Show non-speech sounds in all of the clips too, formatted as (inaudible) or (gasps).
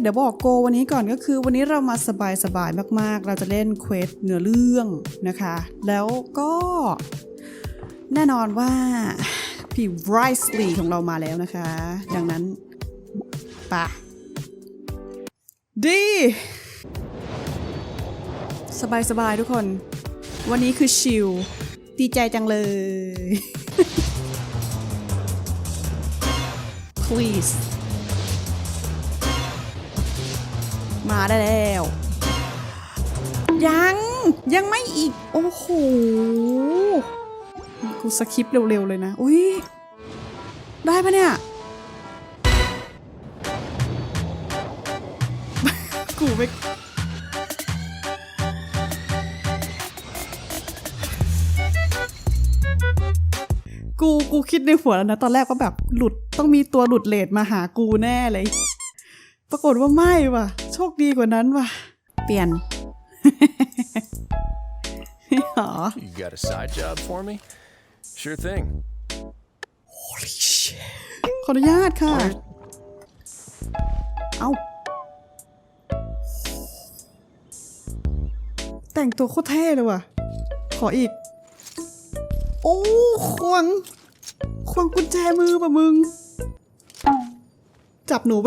เดี๋ยวบอกโกวันนี้ก่อนก็คือวันนี้เรามาสบายๆมากๆ เราจะเล่นเควสเนื้อเรื่องนะคะ แล้วก็แน่นอนว่าพี่ไรส์ลีของเรามาแล้วนะคะ ดังนั้นปะดี สบายๆทุกคน วันนี้คือชิลดีใจจังเลย please มาได้แล้ว ยังยังไม่อีก โอ้โหกูสคิปเร็วๆเลยนะ อุ้ยได้ปะเนี่ย กูไม่กูกูคิดในหัวแล้วนะ ตอนแรกว่าแบบหลุดต้องมีตัวหลุดเลทมาหากูแน่เลย ปรากฏว่าไม่ว่ะ โชคดีกว่านั้นว่ะ เปลี่ยนหรอ You got a side job for me? Sure thing. ขออนุญาตค่ะ เอาแต่งตัวโคตรเท่เลยว่ะ ขออีก โอ้ควง ควงกุญแจมือป่ะมึง จับหนูไป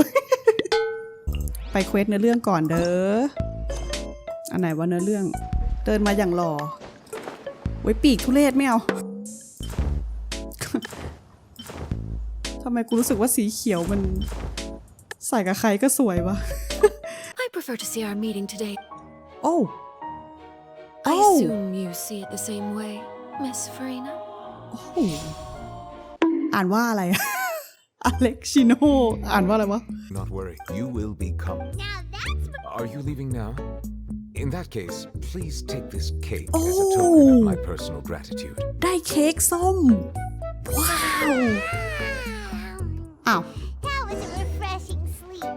ไปเควสเนื้อเรื่องก่อนเด้อ อันไหนวะเนื้อเรื่อง เดินมาอย่างหล่อไว้ยปีกทุเรศไม่เอาทำไมกูรู้สึกว่าสีเขียวมัน ใส่กับใครก็สวยวะ I prefer to see our meeting today. โอ้ I Oh. assume you see it the same way, Miss Farina. โอ้โหอ่านว่าอะไรอ เล็กชิโนอ่านว่าอะไรวะ Not worry, you will be coming. Are you leaving now? In that case, please take this cake as a token Oh. of my personal gratitude. ได้เค้กส้ม ว้าว อ้าว That was a refreshing sleep.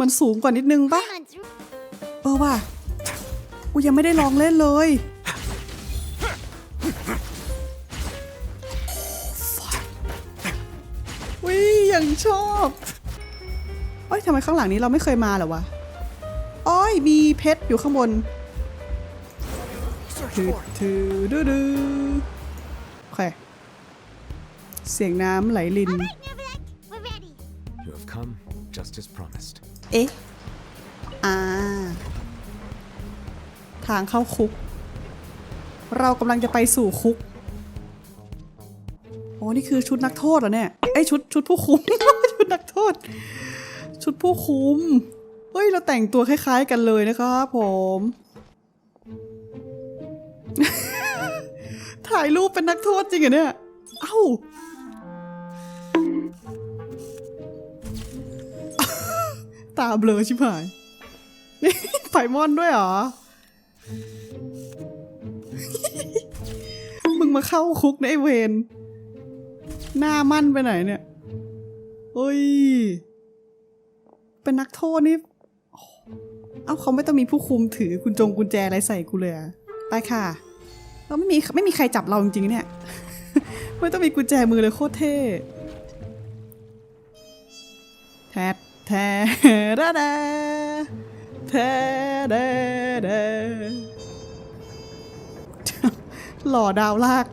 มันสูงกว่านิดนึงปะ Someone's เออว่ะ กูยังไม่ได้ลองเล่นเลย วิยังชอบเอ้ยทำไมข้างหลังนี้เราไม่เคยมาเหรอวะอ้อยมีเพชรอยู่ข้างบนถือถือดูดูโอเคเสียงน้ำไหลลิน Neverland, we're ready. You have come just as promised. เอ๊ะอ่า ทางเข้าคุก เรากำลังจะไปสู่คุก โอ้นี่คือชุดนักโทษเหรอเนี่ยเอ้ยชุดชุดผู้คุม ชุดนักโทษ ชุดผู้คุม เฮ้ย เราแต่งตัวคล้ายๆกันเลยนะครับผม ถ่ายรูปเป็นนักโทษจริงเหรอเนี่ย เอ้า ตาเบลอชิบหาย นี่ไฟมอนด้วยเหรอ มึงมาเข้าคุกในไอเวน หน้ามั่นไปไหนเนี่ยเฮ้ย เป็นนักโทษนี่ เอ้าเขาไม่ต้องมีผู้คุมถือกุญจงกุญแจอะไรใส่กูเลยอะไปค่ะเราไม่มีไม่มีใครจับเราจริงๆเนี่ย ไม่ต้องมีกุญแจมือเลยโคตรเท่แทดแทดาดาแทดาดาหล่อดาวลาก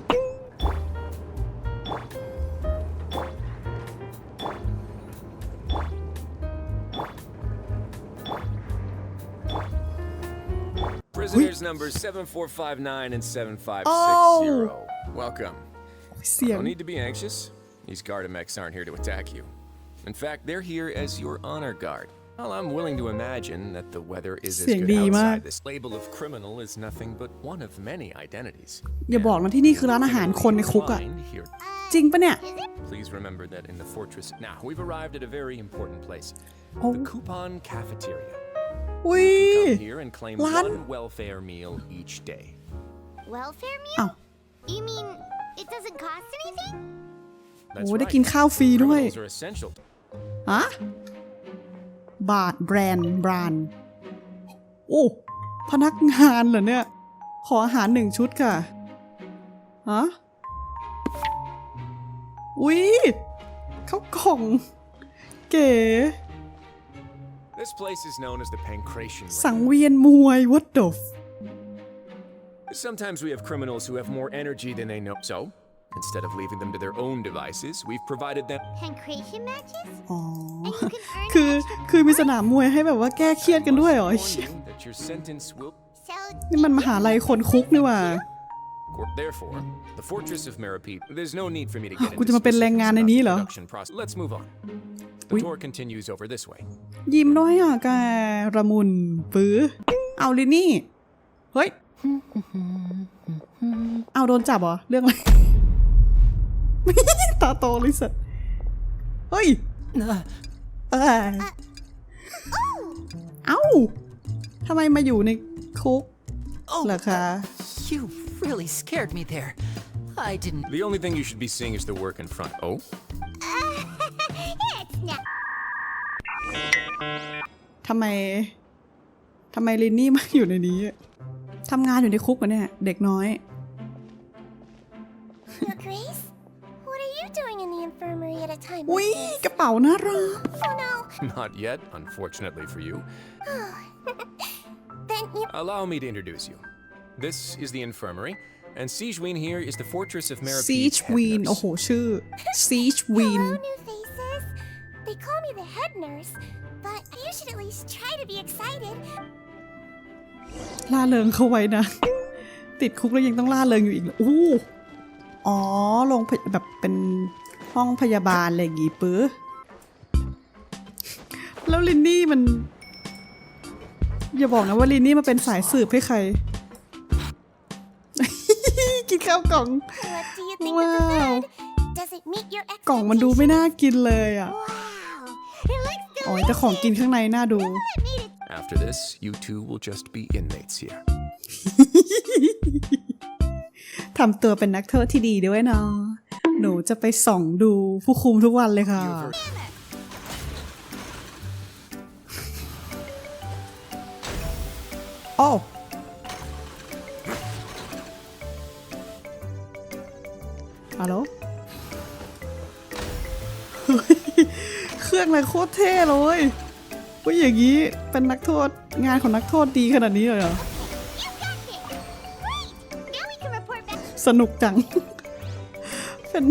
Prisoners numbers 7459 and 7560. Oh. Welcome. เสียง No need to be anxious. These Gardamex aren't here to attack you. In fact, they're here as your honor guard. Well, I'm willing to imagine that the weather is as เสียง good ดีมาก outside. This label of criminal is nothing but one of many identities. อย่าบอกนะที่นี่คือร้านอาหารคนในคุกอะ Find here. จริงปะเนี่ย Please remember that in the fortress. Now, we've arrived at a very important place. Oh. The Coupon Cafeteria. อุ้ย Come here and claim Lan- one welfare meal each day. Welfare meal? อ้าว You mean it doesn't cost anything? โอ้ That's ได้ right. กินข้าวฟรีด้วย Criminals are essential. ฮะบาทแบรนด์บรานด์โอ้พนักงานเหรอเนี่ย ขออาหารหนึ่งชุดค่ะฮะอุ๊ยเข้าวกล่อง เก๋ This place is known as the Pancration สัง Ring. เวียนมวย what the f- Sometimes we have criminals who have more energy than they know. So, instead of leaving them to their own devices, we've provided them. Pancration matches? อ๋อ And you can earn (laughs) คือ extra คือมีสนามมวยให้แบบว่าแก้เครียดกันด้วยเหรอ Warn เชี่ย you that your sentence will. So นี่มันมหาลัยคนคุกนี่หว่า Therefore, the Fortress of Meripede. There's no need for me to get กู into จะมาเป็นแรงงานใน specifics นี้ about เหรอ the production process. Let's move on. The Ui. tour continues over this way. ยิ้มด้วยอะแกระมุนปื้อเอาลินี่ เฮ้ย เอาโดนจับเหรอ เรื่องอะไร ตาโตเลยสัตว์เฮ้ยเออเอ้าทำไมมาอยู่ในคุก Oh, เหรอคะ you really scared me there. I didn't. The only thing you should be seeing is the work in front. Oh? (laughs) it's not. ทำไม ทำไมลินนี่มาอยู่ในนี้อะทำงานอยู่ในคุกเหรอเนี่ย เด็กน้อย Your Grace? What are you doing in the infirmary at a time อุ้ย like this? กระเป๋าน่ารัก Oh no. (laughs) Not yet, unfortunately for you. (laughs) Then you Allow me to introduce you. This is the infirmary, and Siegeween here is the Fortress of Meripede. ซีชวีนโอ้โห ชื่อซีชวีน Hello, new faces. They call me the head nurse, but you should at least try to be excited. ล่าเริงเข้าไว้นะ ติดคุกแล้วยังต้องล่าเริงอยู่อีกเหรออู้อ๋อโรงพยแบบเป็นห้องพยาบาลอะไรอย่างงี้ปื้อแล้วลินนี่มัน อย่าบอกนะว่าลินนี่มาเป็นสายสืบให้ใคร กินข้าวกล่อง What do you think of the Wow. food? Does it meet your กล่องมันดูไม่น่ากินเลยอะ Wow. It looks อ๋อแต่ของกิน delicious. ข้างในน่าดู I made it. After this, you two will just be inmates here. ทำตัวเป็นนักโทษที่ดีด้วยเนาะหนูจะไปส่องดูผู้คุมทุกวันเลยค่ะ You've ฮัลโหลเฮ้ยเครื่องอะไรโคตรเท่เลยว่าอย่างนี้เป็นนักโทษงานของนักโทษดีขนาดนี้เลยเหรอ You got it. Great. Now we can report back. สนุกจัง เป็น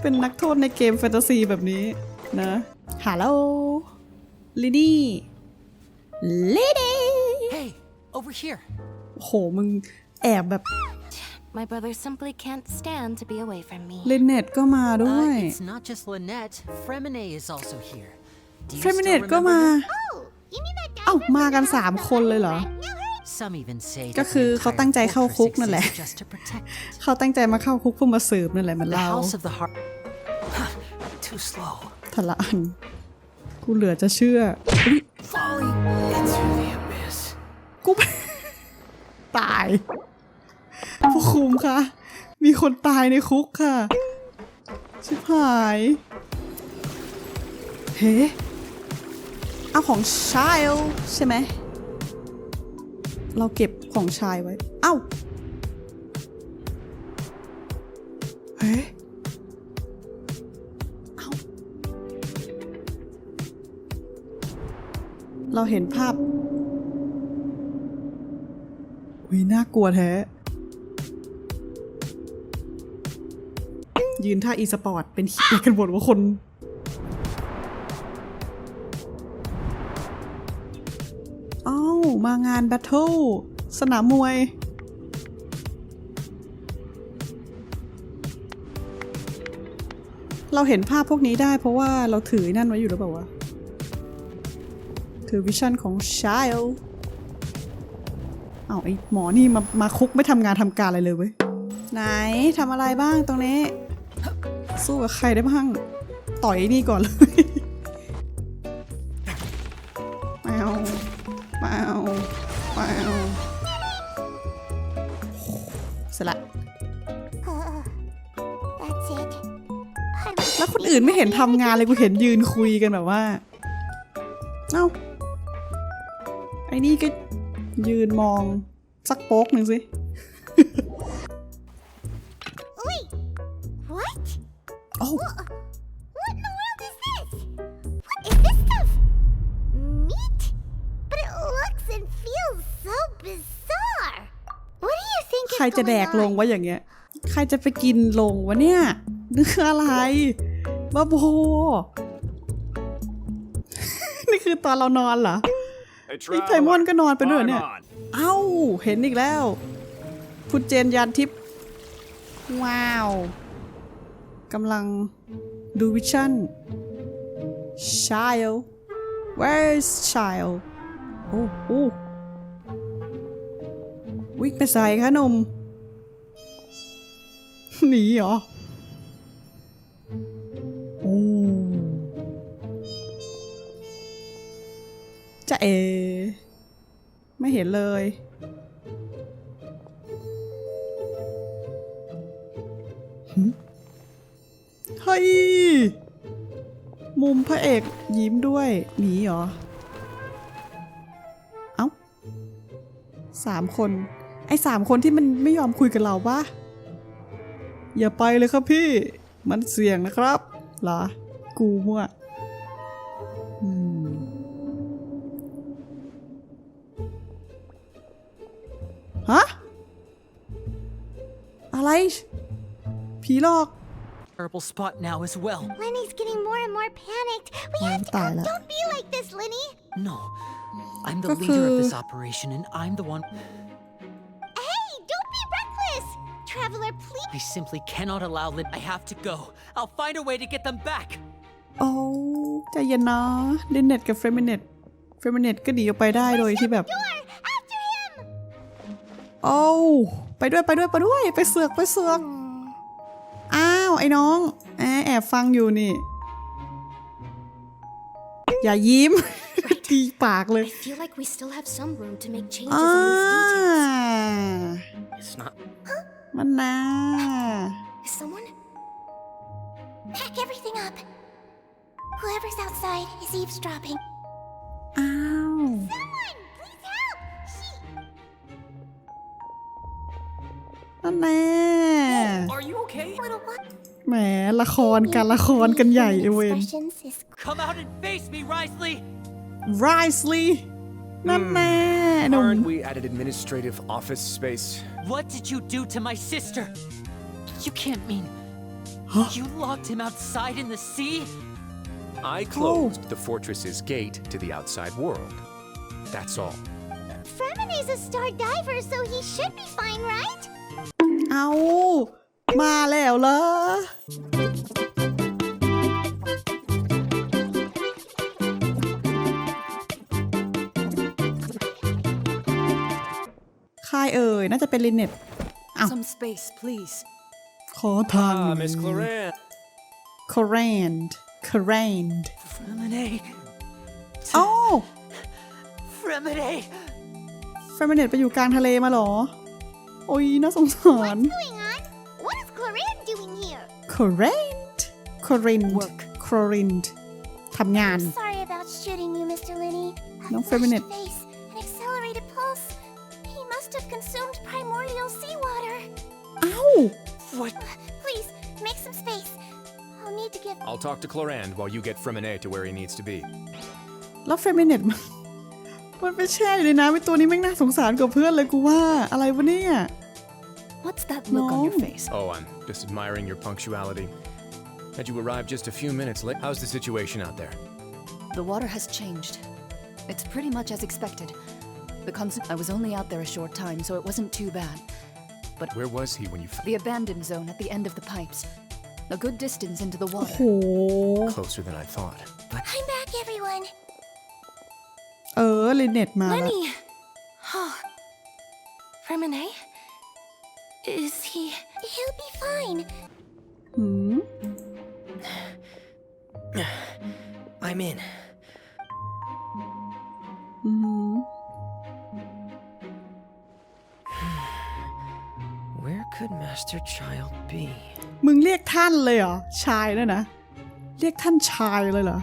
เป็นนักโทษในเกมแฟนตาซีแบบนี้นะฮัลโหลลิดี้ลิดี้ Hey, over here. โหมึงแอบแบบ My brother simply can't stand to be away from me. เลนเน็ตก็มาด้วย Uh, it's not just Lynette. Fremine is also here. Do you เฟมิเน still ตก็ remember มา her? Oh, you mean that เอ้า diver มา from กัน the สาม house คนเลยเหรอ that Now her Some even say ก็ that คือ the เขาตั้งใจ entire เข้าคุก fortress นั่นแหละ exists just to protect it. เขาตั้งใจมาเข้าคุกเพื่อมาสืบนั่นแหละเหมัน The เรา House of the Heart. Too slow. ทละอัน กูเหลือจะเชื่ออุ๊ย Falling into the abyss. กู ตาย ผู้คุมคะ มีคนตายในคุกค่ะ ชิบหาย เฮ้เอาของชายใช่ไหม เราเก็บของชายไว้ เอ้า เฮ้เอาเราเห็นภาพวิน่ากลัวแท้ ยืนท่าอีสปอร์ตเป็นเฮียกันหมดว่าคนเอ้ามางานแบทเทิลสนามมวย เราเห็นภาพพวกนี้ได้เพราะว่าเราถือนั่นไว้อยู่หรือเปล่าวะ ถือวิชั่นของชายเอาไอ้หมอนี่มามาคุกไม่ทำงานทำการอะไรเลยเว้ย ไหนทำอะไรบ้างตรงนี้ สู้กับใครได้บ้าง ต่อยไอ้นี่ก่อนเลยไม่เอาไม่เอาไม่เอาเสร็จละ Uh, that's it. I was แล้วคนอื่นไม่เห็นทำงานเลยกูเห็นยืนคุยกันแบบว่า เอ้า ไอ้นี่ก็ยืนมองสักโป๊กหนึ่งสิ Oh. What in the world is this? What is this stuff? Meat? But it looks and feels so bizarre. What do you think ใครจะแดกลงวะอย่างเงี้ย ใครจะไปกินลงวะเนี่ยเนื้ออะไรบ้าโบนี่คือตอนเรานอนเหรอไอ้ไทมอนก็นอนไปด้วยเนี่ยเอ้า เห็นอีกแล้ว พุทเจนยานทิพย์ว้าว กำลังดูวิชั่น child where's child โอ้โอ้วิ่งไปใส่คะนมหนีเหรอ โอ้จะเอ ไม่เห็นเลยหึ เฮ้ย มุมพระเอกยิ้มด้วยหนีเหรอ เอ้าสามคน ไอ้สามคนที่มันไม่ยอมคุยกับเราปะอย่าไปเลยครับพี่ มันเสี่ยงนะครับเหรอ กูมั่วอืมฮะ อะไร ผีหลอก Purple spot now as well. Lenny's getting more and more panicked. We Oh, have to tyle. go. Don't be like this, Lenny. No. I'm the Cuckoo. leader of this operation, and I'm the one. Hey, don't be reckless. Traveler, please. I simply cannot allow Lin. I have to go. I'll find a way to get them back. โอ้ใจเย็นนะลินเน็ตกับเฟรมิเน็ตเฟรมิเน็ตก็หนีออกไปได้โดยที่แบบ Door, after him. โอ้วไปด้วยไปด้วยไปด้วย ไปเสือกไปเสือก อ้าว ไอ้น้องแอบแอบฟังอยู่นี่ อย่ายิ้มตีปากเลย I feel like we still have some room to make changes อ่า on these details. It's not. มันนะ Is someone? Pack everything up. Whoever's outside is eavesdropping. อ้าว Someone, please help. She. นั่นแน่ Are you okay? Little what? แหมละครการละครกันใหญ่ไอเวน Expressions is Come out and face me, Risley. ไรสลีนั่นแน่หนุ่ม Aren't we at an administrative office space? What did you do to my sister? You can't mean. You locked him outside in the sea? I closed the fortress's gate to the outside world. That's all. Fremene's a star diver, so he should be fine, right? เอา มาแล้วเหรอใครเอ่ย น่าจะเป็นลินเน็ต Ow. Some space, please. ขอทาง Ah, Miss Cloran. คอรนด์คอรนด์ Fremine. โอ้ Fremine. เฟรมเน็ตไปอยู่กลางทะเลมาเหรอ โอ้ยน่าสงสาร What's going here? คอรนด์คอรินด์ Work. คอรินด์ทำงาน Sorry about shooting you, Mr. Lenny. A No, flushed Feminine. face, an accelerated pulse. He must have consumed primordial seawater. เอ้า What? Please, make some space. I'll need to give. I'll talk to Clorand while you get Fremine to where he needs to be. แล้วเฟรมเน็ตมันมันไปแช่อยู่ในน้ำไอตัวนี้แม่งน่าสงสารกว่าเพื่อนเลยกูว่า อะไรวะเนี่ย What's (laughs) that look on your No. face? Oh, I'm just admiring your punctuality. Had you arrived just a few minutes late? How's the situation out there? The water has changed. It's pretty much as expected. The cons- I was only out there a short time, so it wasn't too bad. Where was he when you f- The abandoned zone at the end of the pipes. A good distance into the โอ้ water. โห closer than I thought? I'm back, everyone. เออลินเน็ตมาแล้ว Lenny! Oh. Remine? Is he. He'll be fine. หืม I'm in. อืม Where could Master Child be? มึงเรียกท่านเลยเหรอ ชายเนี่ยนะ เรียกท่านชายเลยเหรอ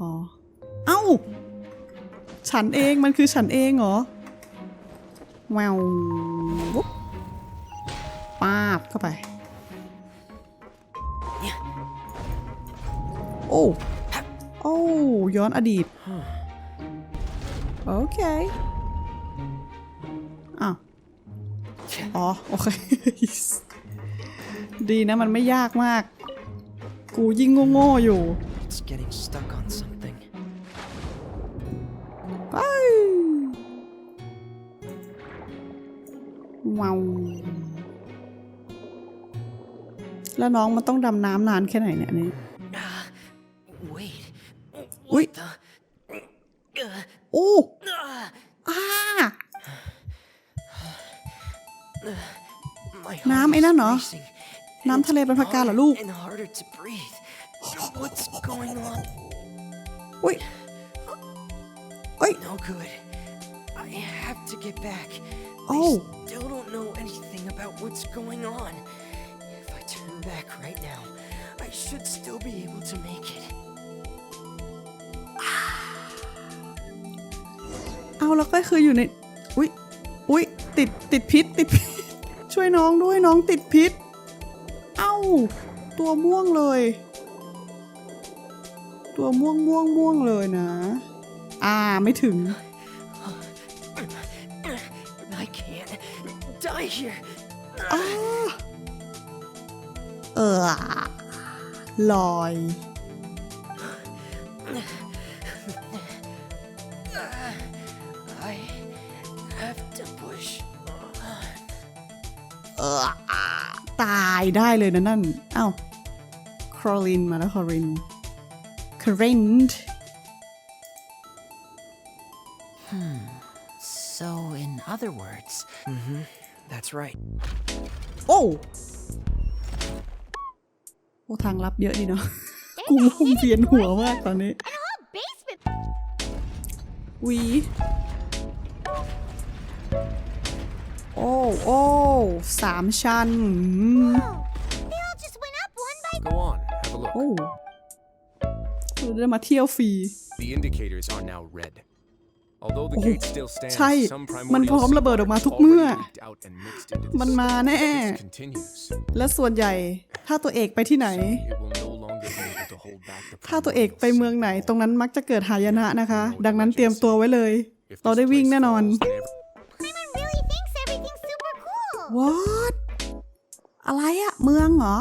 อ๋อ เอ้า ฉันเอง มันคือฉันเองเหรอแวววุ๊บ ป้าบเข้าไป โอ้ โอ้ ย้อนอดีต โอเค อ้าว อ๋อ โอเค ดีนะมันไม่ยากมาก กูยิ่งโง่ๆอยู่ It's getting stuck on something. ไปว้าว แล้วน้องมันต้องดำน้ำนานแค่ไหนเนี่ยอันนี่ Ah, wait. Wait. What the? Uh, โอ้ ah, อา my น้ำ heart ไอ้ is นั่นเหรอ racing, and น้ำ it's ทะเลเป็นผักกาดเหรอลูก And harder to breathe. What's going on? อุ้ยเอ้ย No good. I have to get back. Oh. I still don't know anything about what's going on. If I turn back right now, I should still be able to make it. เอาแล้วก็คืออยู่ใน อุ้ยอุ้ยติด ติดพิษ ติดพิษ ช่วยน้องด้วยน้องติดพิษ เอ้า ตัวม่วงเลย ตัวม่วงม่วงม่วงเลยนะ อ่า ไม่ถึง I can't die here. เออลอย I have to push on. เออตายได้เลยนะนั่น เอ้าครอลินมาแล้วครอลินครน So, in other words, That's right. โอ้โอ้ทางลับเยอะดีเนาะ กูงงเวียนหัวมากตอนนี้ Basement. หวีโอ้ โอ้ สามชั้นอืม Oh, they all just went up one by Go on, have a look. โอ้เราได้มาเที่ยวฟรี The indicators are now red. Although the Oh, gate still stands, ใช่ some มันพร้อม primordial ระเบิดออกมา seawater ทุกเมื่อ already leaked out and mixed into the มันมาแน่ sea. This continues. และส่วนใหญ่ ถ้าตัวเอกไปที่ไหน It will no longer be able to hold back the ถ้าตัวเอกไป primordial เมืองไหน sea. ตรงนั้นมักจะเกิดหายนะนะคะ ดังนั้นเตรียมตัวไว้เลย If เรา this ได้วิ่ง place แน่นอน falls, then every- Paimon really thinks everything's super cool. what อะไรอะเมืองเหรอ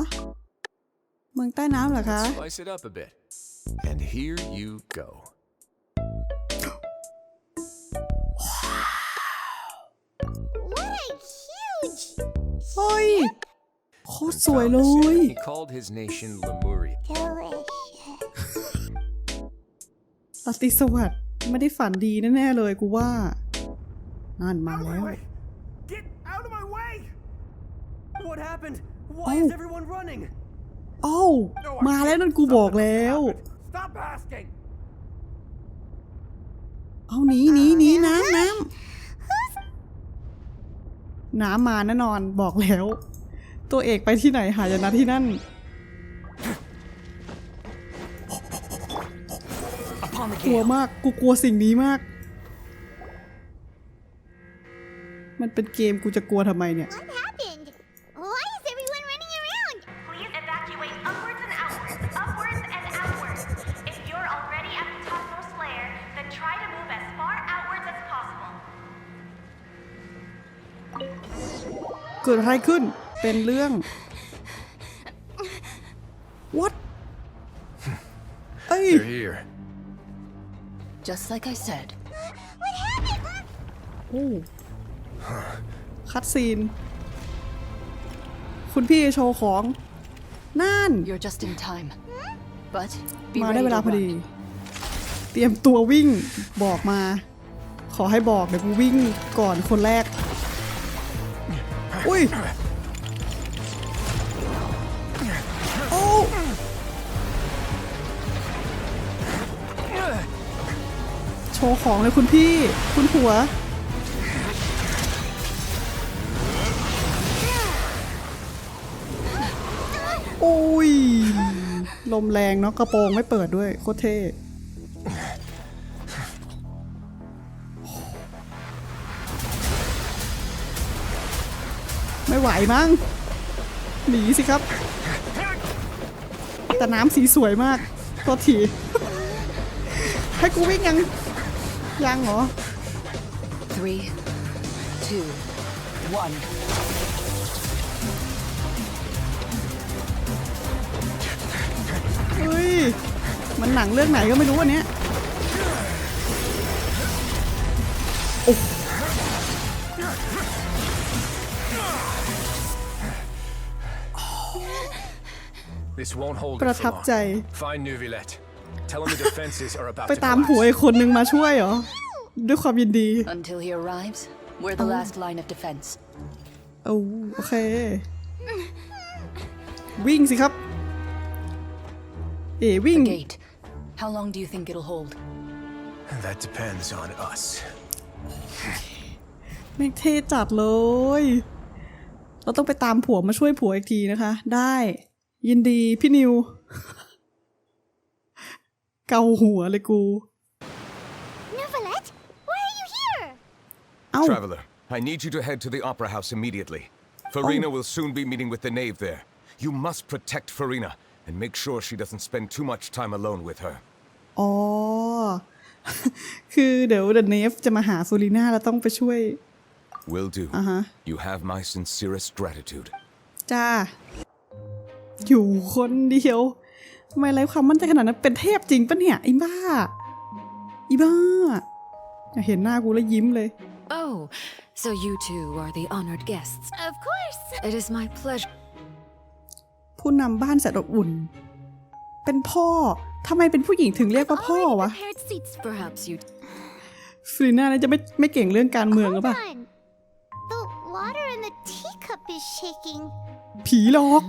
เมืองใต้น้ำเหรอคะ Spice it up a bit. And here you go. เฮ้ยโคตรสวยเล Found this ย in- He called his nation Lemuria. delicious. ราตรีสวัสดิ์ไม่ได้ฝันดีแน่ๆเลยกูว่านั่นมาแล้ว Get out of my way! What happened? Why Oh. is everyone running? โอ้าวมาแล้วนั่นกูบอกแล้ว Stop asking! เอาหนีหนีหนีน้ำน้ำ น้ำมาแน่นอนบอกแล้ว ตัวเอกไปที่ไหนหายนะที่นั่น กลัวมากกูกลัวสิ่งนี้มาก มันเป็นเกมกูจะกลัวทำไมเนี่ย เกิดอะไรขึ้น เป็นเรื่อง what เอ้ย They're here. Just like I said. What happened? โอ้คัดซีน คุณพี่โชว์ของ นั่น You're just in time. But be มาได้ ready เวลา to พอดี run. เตรียมตัววิ่งบอกมา ขอให้บอกเดี๋ยวกูวิ่งก่อนคนแรกอุ้ ยโอ้โชว์ของเลยคุณพี่ คุณหัว โอ้ย ลมแรงเนาะกระโปรงไม่เปิดด้วย โคตรเท่ ไม่ไหวมั้งหนีสิครับ แต่น้ำสีสวยมากโทษทีให้กูวิ่งยัง ยังเหรอ Three, two, one. เฮ้ย มันหนังเรื่องไหนก็ไม่รู้อันเนี้ย ประ it ทั for บใจ long. Find Neuvillette. Tell him the defenses are about ไป to ตามผัว collapse. อีกคนนึงมาช่วยเหรอ ด้วยความยินดี Until he arrives, we're the last line of defense. เอาโอเค วิ่งสิครับ เอ๋วิ่ง Gate. How long do you think it'll hold? That depends on us. แม่งเท่จัดเลย เราต้องไปตามผัวมาช่วยผัวอีกทีนะคะ ได้ ยินดีพี่นิว เกาหัวเลยกู Neuvillette, why are you here? เอ้า Traveler, I need you to head to the Opera House immediately. Farina will soon be meeting with the knave there. You must protect Farina and make sure she doesn't spend too much time alone with her. (laughs) อ๋อ คือเดี๋ยวเดอะเนฟจะมาหาฟูลิน่าแล้วต้องไปช่วย Will do. Uh-huh. You have my sincerest gratitude. จ้า อยู่คนเดียวทำไมไรความมั่นใจขนาดนั้น เป็นเทพจริงปะเนี่ยไอ้บ้า อีบ้า เห็นหน้ากูแล้วยิ้มเลย Oh, so you two are the honored guests. Of course. It is my pleasure. ผู้นำบ้านแสนอบอุ่น เป็นพ่อทำไมเป็นผู้หญิงถึงเรียกว่าพ่อ Already วะ prepared seats. Perhaps you ฟูลิน่าเนี่ยจะไม่ไม่เก่งเรื่องการเมืองหรือ Hold เปล่า on. The water in the teacup is shaking. ผีหลอก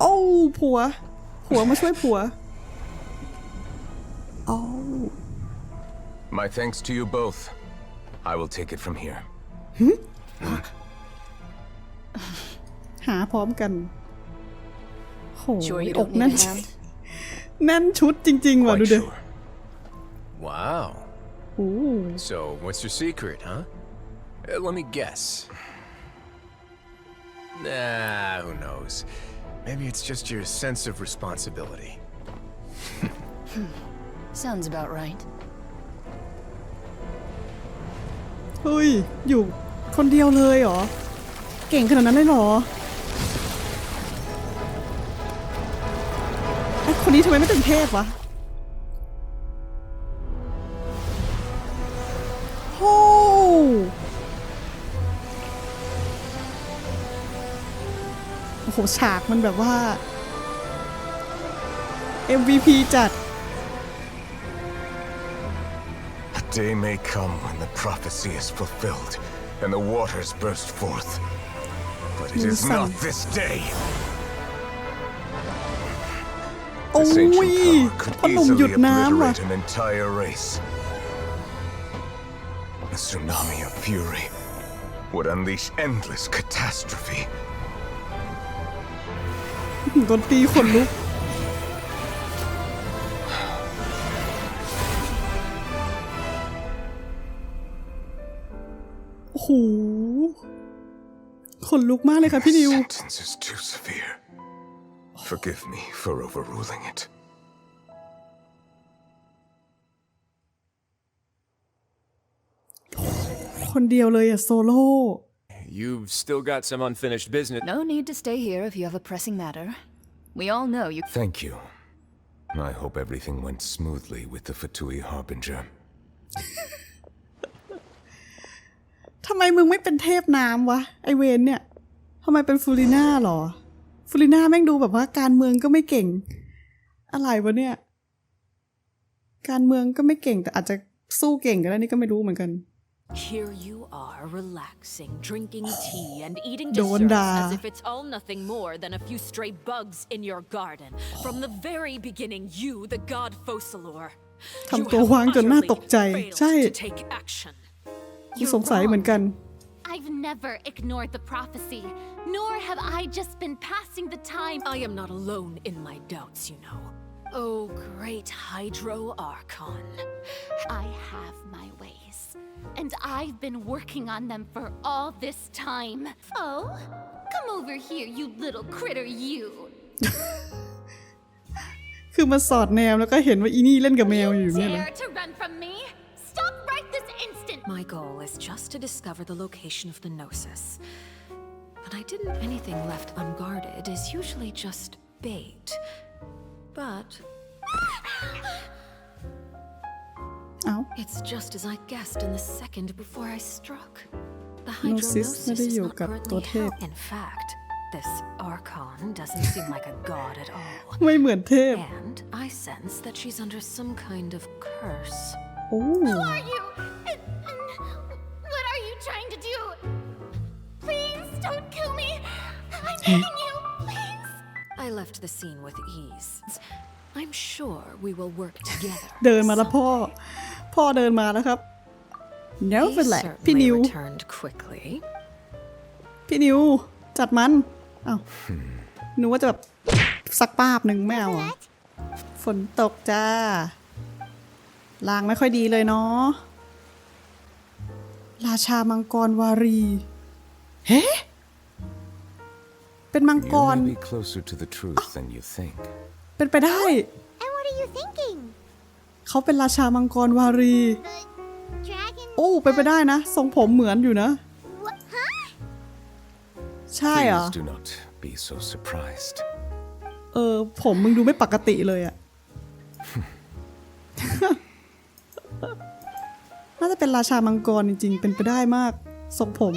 โอ้วผัว ผัวมาช่วยผัวโอ้ My thanks to you both. I will take it from here. หาพร้อมกันโห Sure you อ don't ก need แน่น a hand? แน่นชุดจริง ๆ ว่ะ Quite ดูเด้ sure. Wow. โอ้ So, what's your secret, huh? Uh, let me guess. Nah, who knows? Maybe it's just your sense of responsibility. Sounds about right. เฮ้ย อยู่คนเดียวเลยเหรอ เก่งขนาดนั้นเลยเหรอไอ้คนนี้ทำไมไม่เป็นเทพวะ ห ฉากมันแบบว่า MVP จัด A day may come when the prophecy is fulfilled and the waters burst forth. But it is not this day. โอ้ This ย ancient power could พ่อหนุ่มหยุด easily น้ำว่ะ obliterate an entire race. A tsunami of fury would unleash endless catastrophe. ดนตรีขนลุกโอ้โหขนลุกมากเลยค่ะพี่นิว Sentence is too severe. Forgive me for overruling it. คนเดียวเลยอะโซโล่ You've still got some unfinished business. No need to stay here if you have a pressing matter. We all know you. Thank you. I hope everything went smoothly with the Fatui Harbinger. ทำไมมึงไม่เป็นเทพน้ำวะ ไอเวนเนี่ยทำไมเป็นฟูลิน่าหรอ ฟูลิน่าแม่งดูแบบว่าการเมืองก็ไม่เก่ง อะไรวะเนี่ย การเมืองก็ไม่เก่งแต่อาจจะสู้เก่งก็ได้นี่ก็ไม่รู้เหมือนกัน Here you are, relaxing, drinking tea, and eating Don't desserts die. as if it's all nothing more than a few stray bugs in your garden. From the very beginning, you, the god Focalor, you ทำตัว have วางจนน่า utterly ตกใจ failed ใช่ to take action. กูสงสัยเหมือนกัน I've never ignored the prophecy, nor have I just been passing the time. I am not alone in my doubts, you know. Oh, great Hydro Archon. I have my ways, and I've been working on them for all this time. Oh, come over here, you little critter, you. (laughs) คือมาสอดแนวแล้วก็เห็นว่าอีนี่เล่นกับแมวอยู่ You เนี่ยนะ dare to run from me? Stop right this instant! My goal is just to discover the location of the Gnosis. But I didn't. Anything left unguarded is usually just bait. But (laughs) เอ้า it's just as I guessed in the second before I struck. The Gnosis Hydronosis ไม่ได้ is อยู่ not กับตัว currently เทพ held. In fact, this Archon doesn't seem like a god at all. (laughs) ไม่เหมือนเทพ And I sense that she's under some kind of curse. โอ้ Who are you? And, and what are you trying to do? Please don't kill me. I'm (gasps) begging you, please. I left the scene with ease. I'm sure we will work together. เดินมาแล้วพ่อ พ่อเดินมาแล้วครับ He เนวเป็นแหละพี่ certainly นิว returned quickly. พี่นิว จัดมันเอ้าหนูว่าจะแบบสักป้าบหนึ่งไม่เอาเหรอฝนตกจ้าลางไม่ค่อยดีเลยเนาะราชามังกรวารี เฮ้ เป็นมังก You ร may be closer to the truth than you think. เป็นไปได้ And what are you thinking? เขาเป็นราชามังกรวารี The dragon? โอ้เป็นไปได้นะ ทรงผมเหมือนอยู่นะ What? Huh? ใช่เหรอ Please do not be so surprised. เออ ผมมึงดูไม่ปกติเลยอะ น่าจะเป็นราชามังกรจริงๆ เป็นไปได้มากทรงผม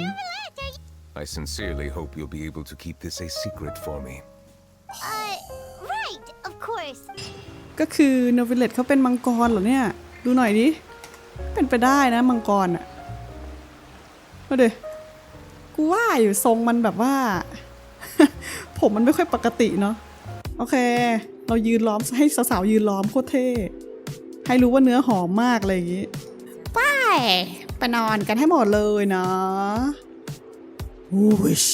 I sincerely hope you'll be able to keep this a secret for me. ก็คือโนวิเลตเขาเป็นมังกรเหรอเนี่ย ดูหน่อยดิเป็นไปได้นะมังกรอะมาเดกูว่าอยู่ทรงมันแบบว่า ผมมันไม่ค่อยปกติเนาะโอเค เรายืนล้อมให้สาวๆยืนล้อมโคตรเท่ให้รู้ว่าเนื้อหอมมากอะไรอย่างงี้ไปไปนอนกันให้หมดเลยนะวิช